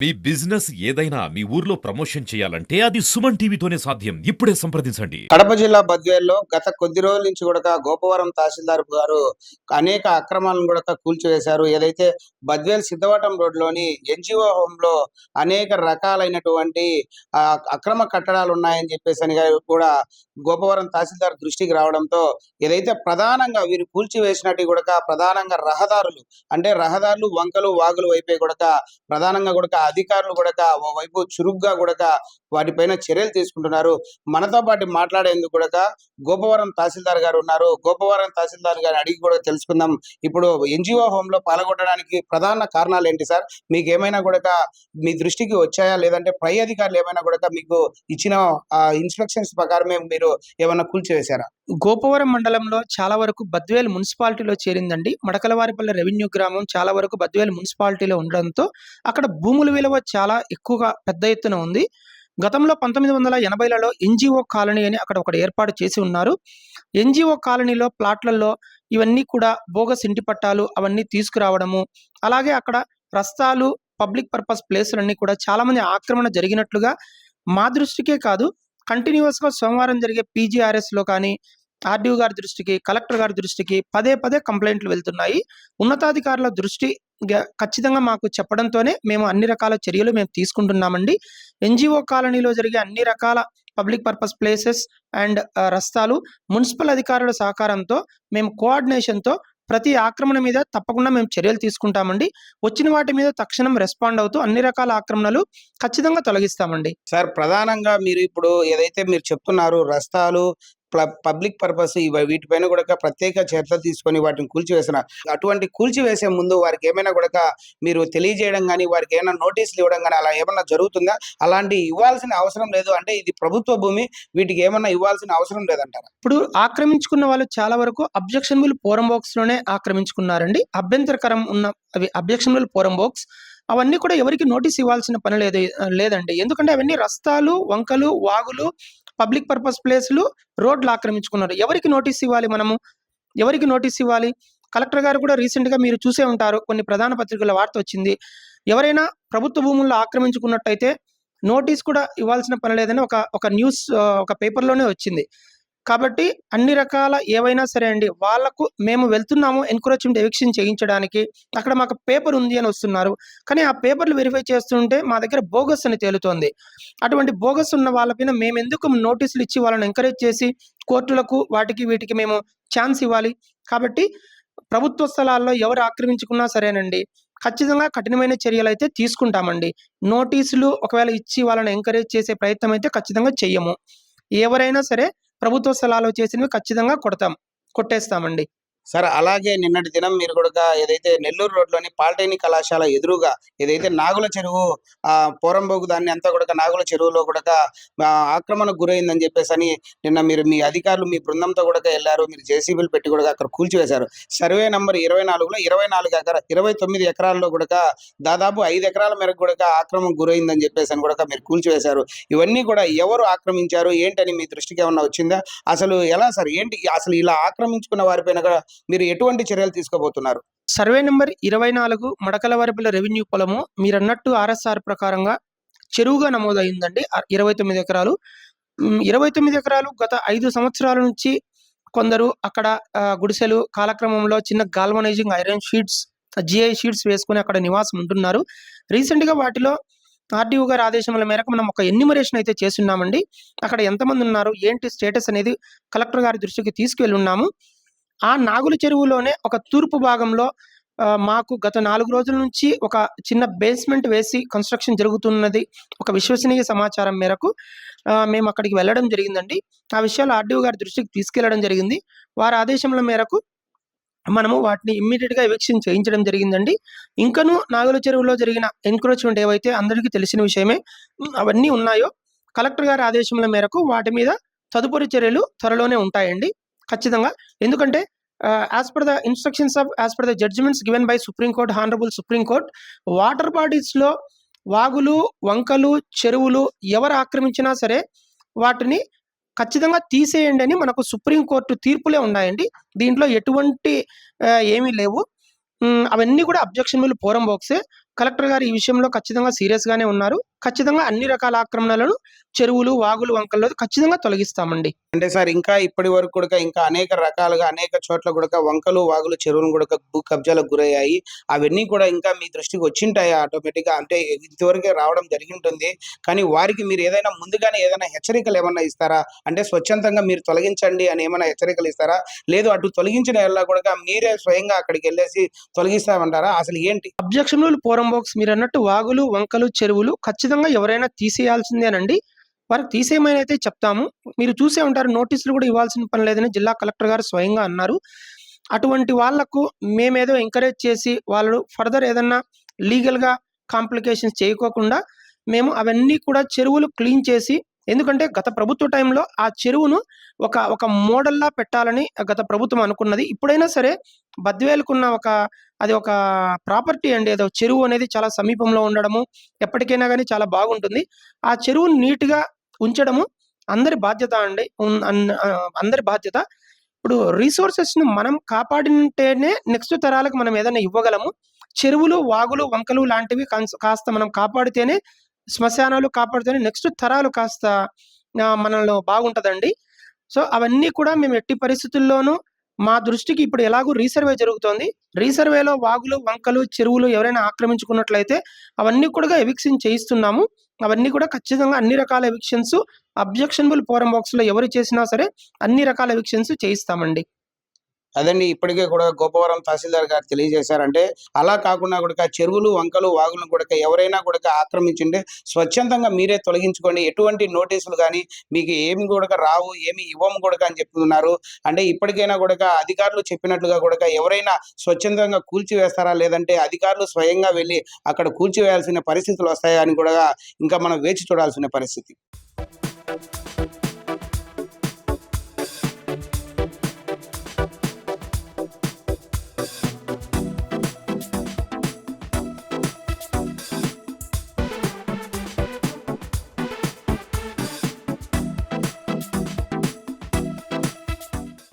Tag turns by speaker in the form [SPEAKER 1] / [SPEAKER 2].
[SPEAKER 1] మీ business ఏదైనా మీ ఊర్లో promotion చేయాలంటే అది సుమన్ టీవీతోనే సాధ్యం. ఇప్పుడే సంప్రదించండి.
[SPEAKER 2] కడప జిల్లా బద్వేల్లో గత కొద్ది రోజుల నుంచి కూడా గోపవరం తహసీల్దార్ గారు అనేక అక్రమాలను కూడా కూల్చివేశారు. ఏదైతే బద్వేల్ సిద్ధవటం రోడ్లోని ఎన్జిఓ హోమ్లో అనేక రకాలైనటువంటి ఆ, అక్రమ కట్టడాలు ఉన్నాయని చెప్పేసి అని కూడా గోపవరం తహసీల్దార్ దృష్టికి రావడంతో ఏదైతే ప్రధానంగా వీరు కూల్చివేసినట్టు కూడా ప్రధానంగా రహదారులు అంటే రహదారులు వంకలు వాగులు వైపే కూడా ప్రధానంగా కూడా అధికారులు కూడా ఓవైపు చురుగ్గా కూడా వాటిపైన చర్యలు తీసుకుంటున్నారు. మనతో పాటు మాట్లాడేందుకు కూడా గోపవరం తహసీల్దార్ గారు ఉన్నారు. గోపవరం తహసీల్దార్ గారు అడిగి కూడా తెలుసుకుందాం. ఇప్పుడు ఎన్జిఓ హోమ్లో పాల్గొనడానికి ప్రధాన కారణాలు ఏంటి సార్? మీకు ఏమైనా కూడా మీ దృష్టికి వచ్చాయా? లేదంటే పై అధికారులు ఏమైనా కూడా మీకు ఇచ్చిన ఇన్స్ట్రక్షన్స్ ప్రకారమే మీరు ఏమైనా కూల్చివేశారా?
[SPEAKER 3] గోపవరం మండలంలో చాలా వరకు బద్వేల్ మున్సిపాలిటీలో చేరిందండి. మడకలవారిపల్లి రెవెన్యూ గ్రామం చాలా వరకు బద్వేల్ మున్సిపాలిటీలో ఉండడంతో అక్కడ భూములు విలువ చాలా ఎక్కువగా పెద్ద ఎత్తున ఉంది. గతంలో పంతొమ్మిది వందల ఎనభైలలో ఎన్జిఓ కాలనీ అని అక్కడ ఒకటి ఏర్పాటు చేసి ఉన్నారు. ఎన్జిఓ కాలనీలో ప్లాట్లలో ఇవన్నీ కూడా బోగస్ ఇంటి పట్టాలు అవన్నీ తీసుకురావడము అలాగే అక్కడ రస్తాలు పబ్లిక్ పర్పస్ ప్లేసులన్నీ కూడా చాలా మంది ఆక్రమణ జరిగినట్లుగా మా దృష్టికే కాదు కంటిన్యూస్గా సోమవారం జరిగే పీజీఆర్ఎస్లో కానీ ఆర్డీఓ గారి దృష్టికి కలెక్టర్ గారి దృష్టికి పదే పదే కంప్లైంట్లు వెళ్తున్నాయి. ఉన్నతాధికారుల దృష్టి ఖచ్చితంగా మాకు చెప్పడంతోనే మేము అన్ని రకాల చర్యలు మేము తీసుకుంటున్నామండి. ఎన్జిఓ కాలనీలో జరిగే అన్ని రకాల పబ్లిక్ పర్పస్ ప్లేసెస్ అండ్ రస్తాలు మున్సిపల్ అధికారుల సహకారంతో మేము కోఆర్డినేషన్తో ప్రతి ఆక్రమణ మీద తప్పకుండా మేము చర్యలు తీసుకుంటామండి. వచ్చిన వాటి మీద తక్షణం రెస్పాండ్ అవుతూ అన్ని రకాల ఆక్రమణలు ఖచ్చితంగా తొలగిస్తామండి.
[SPEAKER 2] సార్ ప్రధానంగా మీరు ఇప్పుడు ఏదైతే మీరు చెప్తున్నారు రస్తాలు పబ్లిక్ పర్పస్ ఇవి వీటిపైన కూడా ప్రత్యేక చర్యలు తీసుకొని వాటిని కూల్చివేసిన. అటువంటి కూల్చివేసే ముందు వారికి ఏమైనా కూడా మీరు తెలియజేయడం కానీ వారికి ఏమైనా నోటీసులు ఇవ్వడం కానీ అలా ఏమైనా జరుగుతుందా? అలాంటి ఇవ్వాల్సిన అవసరం లేదు. అంటే ఇది ప్రభుత్వ భూమి వీటికి ఏమైనా ఇవ్వాల్సిన అవసరం లేదంటారా?
[SPEAKER 3] ఇప్పుడు ఆక్రమించుకున్న వాళ్ళు చాలా వరకు అబ్జెక్షన్బుల్ పోరం బాక్స్లోనే ఆక్రమించుకున్నారండి. అభ్యంతరకరం ఉన్న అవి అబ్జెక్షనబుల్ పోరం బాక్స్ అవన్నీ కూడా ఎవరికి నోటీస్ ఇవ్వాల్సిన పని లేదు లేదండి. ఎందుకంటే అవన్నీ రస్తాలు వంకలు వాగులు పబ్లిక్ పర్పస్ ప్లేస్లు రోడ్లు ఆక్రమించుకున్నారు. ఎవరికి నోటీస్ ఇవ్వాలి మనము? ఎవరికి నోటీస్ ఇవ్వాలి? కలెక్టర్ గారు కూడా రీసెంట్గా మీరు చూసే ఉంటారు. కొన్ని ప్రధాన పత్రికల వార్త వచ్చింది. ఎవరైనా ప్రభుత్వ భూముల్లో ఆక్రమించుకున్నట్టయితే నోటీస్ కూడా ఇవ్వాల్సిన పని లేదని ఒక ఒక న్యూస్ ఒక పేపర్లోనే వచ్చింది. కాబట్టి అన్ని రకాల ఏవైనా సరే అండి వాళ్ళకు మేము వెళ్తున్నాము ఎన్క్రోచ్మెంట్ ఎవిక్షన్ చేయించడానికి. అక్కడ మాకు పేపర్ ఉంది అని వస్తున్నారు. కానీ ఆ పేపర్లు వెరిఫై చేస్తుంటే మా దగ్గర బోగస్ అని తేలుతోంది. అటువంటి బోగస్ ఉన్న వాళ్ళపైన మేము ఎందుకు నోటీసులు ఇచ్చి వాళ్ళని ఎంకరేజ్ చేసి కోర్టులకు వాటికి వీటికి మేము ఛాన్స్ ఇవ్వాలి? కాబట్టి ప్రభుత్వ స్థలాల్లో ఎవరు ఆక్రమించుకున్నా సరేనండి ఖచ్చితంగా కఠినమైన చర్యలు అయితే తీసుకుంటామండి. నోటీసులు ఒకవేళ ఇచ్చి వాళ్ళని ఎంకరేజ్ చేసే ప్రయత్నం అయితే ఖచ్చితంగా చెయ్యము. ఎవరైనా సరే ప్రభుత్వ స్థలాలు చేసినవి ఖచ్చితంగా కొడతాం కొట్టేస్తామండి.
[SPEAKER 2] సార్ అలాగే నిన్నటి దినం మీరు కూడా ఏదైతే నెల్లూరు రోడ్లోని పాలిటెక్నిక్ కళాశాల ఎదురుగా ఏదైతే నాగుల చెరువు ఆ పోరంబోగు దాన్ని అంతా కూడా నాగుల చెరువులో కూడా ఆక్రమణకు గురైందని చెప్పేసి అని నిన్న మీరు మీ అధికారులు మీ బృందంతో కూడా వెళ్ళారు. మీరు జేసీబీలు పెట్టి కూడా అక్కడ కూల్చివేశారు. సర్వే నంబర్ ఇరవై నాలుగులో ఇరవై నాలుగు ఎకర ఇరవై తొమ్మిది ఎకరాల్లో కూడా దాదాపు ఐదు ఎకరాల మేరకు కూడా ఆక్రమణకు గురైందని చెప్పేసి అని కూడా మీరు కూల్చివేశారు. ఇవన్నీ కూడా ఎవరు ఆక్రమించారు? ఏంటని మీ దృష్టికి ఏమన్నా వచ్చిందా? అసలు ఎలా సార్? ఏంటి? అసలు ఇలా ఆక్రమించుకున్న వారిపైన కూడా మీరు ఎటువంటి చర్యలు తీసుకోబోతున్నారు?
[SPEAKER 3] సర్వే నెంబర్ ఇరవై నాలుగు మడకలవారిపల్లి రెవెన్యూ పొలము మీరు అన్నట్టు ఆర్ఎస్ఆర్ ప్రకారంగా చెరువుగా నమోదైందండి. ఇరవై తొమ్మిది ఎకరాలు. ఇరవై తొమ్మిది ఎకరాలు గత ఐదు సంవత్సరాల నుంచి కొందరు అక్కడ గుడిసెలు కాలక్రమంలో చిన్న galvanizing iron sheets GI sheets వేసుకుని అక్కడ నివాసం ఉంటున్నారు. రీసెంట్గా వాటిలో ఆర్డీఓ గారి ఆదేశముల మేరకు మనం ఒక ఎన్నిమరేషన్ అయితే చేస్తున్నామండి. అక్కడ ఎంతమంది ఉన్నారు? ఏంటి స్టేటస్ అనేది కలెక్టర్ గారి దృష్టికి తీసుకువెళ్ళి ఉన్నాము. ఆ నాగుల చెరువులోనే ఒక తూర్పు భాగంలో మాకు గత నాలుగు రోజుల నుంచి ఒక చిన్న బేస్మెంట్ వేసి కన్స్ట్రక్షన్ జరుగుతున్నది. ఒక విశ్వసనీయ సమాచారం మేరకు మేము అక్కడికి వెళ్ళడం జరిగిందండి. ఆ విషయాలు ఆర్డీఓ గారి దృష్టికి తీసుకెళ్ళడం జరిగింది. వారి ఆదేశముల మేరకు మనము వాటిని ఇమ్మీడియట్గా ఎవిక్షన్ చేయించడం జరిగిందండి. ఇంకను నాగుల చెరువులో జరిగిన ఎన్క్రోచ్మెంట్ ఏవైతే అందరికీ తెలిసిన విషయమే అవన్నీ ఉన్నాయో కలెక్టర్ గారి ఆదేశముల మేరకు వాటి మీద తదుపరి చర్యలు త్వరలోనే ఉంటాయండి. ఖచ్చితంగా. ఎందుకంటే as per the instructions of as per the judgements given by supreme court honourable supreme court water బాడీస్లో వాగులు వంకలు చెరువులు ఎవరు ఆక్రమించినా సరే వాటిని ఖచ్చితంగా తీసేయండి అని మనకు సుప్రీం కోర్టు తీర్పులే ఉన్నాయండి. దీంట్లో ఎటువంటి ఏమీ లేవు. అవన్నీ కూడా అబ్జెక్షన్లు పోరం బాక్సే కలెక్టర్ గారు ఈ విషయంలో ఖచ్చితంగా సీరియస్ గానే ఉన్నారు. ఖచ్చితంగా అన్ని రకాల ఆక్రమణలను చెరువులు వాగులు వంకల్లో ఖచ్చితంగా తొలగిస్తామండి.
[SPEAKER 2] అంటే సార్ ఇంకా ఇప్పటి వరకు కూడా ఇంకా అనేక రకాలుగా అనేక చోట్ల కూడా వంకలు వాగులు చెరువులు కూడా భూ కబ్జాలకు గురయ్యాయి. అవన్నీ కూడా ఇంకా మీ దృష్టికి వచ్చింటాయి ఆటోమేటిక్గా అంటే ఇంతవరకే రావడం జరిగి ఉంటుంది కానీ వారికి మీరు ఏదైనా ముందుగానే ఏదైనా హెచ్చరికలు ఏమన్నా ఇస్తారా? అంటే స్వచ్ఛందంగా మీరు తొలగించండి అని ఏమైనా హెచ్చరికలు ఇస్తారా? లేదు అటు తొలగించిన ఎలా కూడా మీరే స్వయంగా అక్కడికి వెళ్ళేసి తొలగిస్తామంటారా? అసలు ఏంటి?
[SPEAKER 3] అబ్జెక్షనబుల్ పోరం బాక్స్ మీరు అన్నట్టు వాగులు వంకలు చెరువులు ఖచ్చితంగా ఎవరైనా తీసేయాల్సిందేనండి వారు తీసేయమని అయితే చెప్తాము. మీరు చూసే ఉంటారు నోటీసులు కూడా ఇవ్వాల్సిన పని లేదని జిల్లా కలెక్టర్ గారు స్వయంగా అన్నారు. అటువంటి వాళ్ళకు మేమేదో ఎంకరేజ్ చేసి వాళ్ళు ఫర్దర్ ఏదన్నా లీగల్గా కాంప్లికేషన్స్ చేయకోకుండా మేము అవన్నీ కూడా చెరువులు క్లీన్ చేసి ఎందుకంటే గత ప్రభుత్వ టైంలో ఆ చెరువును ఒక ఒక మోడల్లా పెట్టాలని గత ప్రభుత్వం అనుకున్నది. ఇప్పుడైనా సరే బద్వేలుకున్న ఒక అది ఒక ప్రాపర్టీ అండి. ఏదో చెరువు అనేది చాలా సమీపంలో ఉండడము ఎప్పటికైనా కానీ చాలా బాగుంటుంది. ఆ చెరువును నీట్గా ఉంచడము అందరి బాధ్యత అండి. అన్- అందరి బాధ్యత. ఇప్పుడు రిసోర్సెస్ను మనం కాపాడింటేనే నెక్స్ట్ తరాలకు మనం ఏదైనా ఇవ్వగలము. చెరువులు వాగులు వంకలు లాంటివి కాస్త మనం కాపాడితేనే శ్మశానాలు కాపాడితేనే నెక్స్ట్ తరాలు కాస్త ఆ, మనలో బాగుంటుందండి. సో అవన్నీ కూడా మేము ఎట్టి పరిస్థితుల్లోనూ మా దృష్టికి ఇప్పుడు ఎలాగో రీసర్వే జరుగుతోంది. రీసర్వేలో వాగులు వంకలు చెరువులు ఎవరైనా ఆక్రమించుకున్నట్లయితే అవన్నీ కూడా ఎవిక్షన్ చేయిస్తున్నాము. అవన్నీ కూడా ఖచ్చితంగా అన్ని రకాల ఎవిక్షన్స్ అబ్జెక్షనబుల్ ఫోరం బాక్స్లో ఎవరు చేసినా సరే అన్ని రకాల ఎవిక్షన్స్ చేయిస్తామండి.
[SPEAKER 2] అదండి ఇప్పటికే కూడా గోపవరం తహసీల్దార్ గారు తెలియజేశారంటే అలా కాకుండా కూడా చెరువులు వంకలు వాగులను కూడా ఎవరైనా కూడా ఆక్రమించింటే స్వచ్ఛందంగా మీరే తొలగించుకోండి. ఎటువంటి నోటీసులు కానీ మీకు ఏమి కూడా రావు ఏమి ఇవ్వము కూడా అని చెప్తున్నారు. అంటే ఇప్పటికైనా కూడా అధికారులు చెప్పినట్లుగా కూడా ఎవరైనా స్వచ్ఛందంగా కూల్చివేస్తారా? లేదంటే అధికారులు స్వయంగా వెళ్ళి అక్కడ కూల్చివేయాల్సిన పరిస్థితులు వస్తాయా అని కూడా ఇంకా మనం వేచి చూడాల్సిన పరిస్థితి.